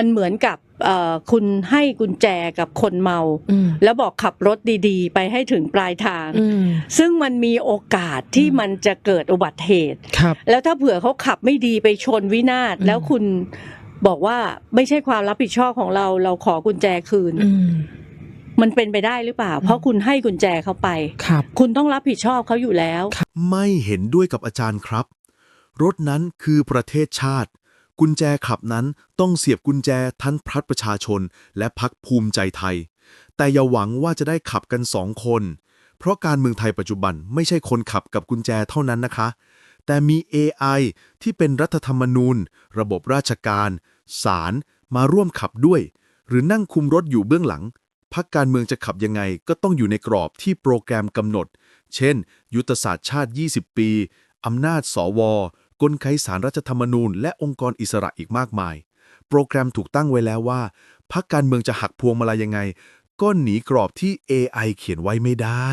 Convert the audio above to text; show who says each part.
Speaker 1: มันเหมือนกับเอ่อคุณให้กุญแจกับคนเมา
Speaker 2: อืม
Speaker 1: แล้วบอกขับรถดีๆ ไปให้ถึงปลายทาง
Speaker 2: อืม
Speaker 1: ซึ่งมันมีโอกาสที่
Speaker 2: อืม
Speaker 1: มันจะเกิดอุบัติเหตุ
Speaker 2: ครับ
Speaker 1: แล้วถ้าเผื่อเขาขับไม่ดีไปชนวินาศ
Speaker 2: อืม
Speaker 1: แล้วคุณบอกว่าไม่ใช่ความรับผิดชอบของเราเราขอกุญแจคืน
Speaker 2: อืม
Speaker 1: มันเป็นไปได้หรือเปล่า เพราะคุณให้กุญแจเขาไป
Speaker 2: ครับ
Speaker 1: คุณต้องรับผิดชอบเขาอยู่แล้ว
Speaker 3: ไม่เห็นด้วยกับอาจารย์ครับ รถนั้นคือประเทศชาติ กุญแจขับนั้นต้องเสียบกุญแจทั้งพักประชาชน และพักภูมิใจไทย แต่อย่าหวังว่าจะได้ขับกันสองคน เพราะการเมืองไทยปัจจุบันไม่ใช่คนขับกับกุญแจเท่านั้นนะคะ แต่มี AI ที่เป็นรัฐธรรมนูญ ระบบราชการศาลมาร่วมขับด้วย หรือนั่งคุมรถอยู่เบื้องหลังพักการเมืองจะขับยังไงก็ต้องอยู่ในกรอบที่โปรแกรมกำหนด เช่น ยุทธศาสตร์ชาติ 20 ปี อำนาจสว กลไกสารรัฐธรรมนูญ และองค์กรอิสระอีกมากมาย โปรแกรมถูกตั้งไว้แล้วว่าพรรคการเมืองจะหักพวงมาลัยยังไง ก็หนีกรอบที่ AI เขียนไว้ไม่ได้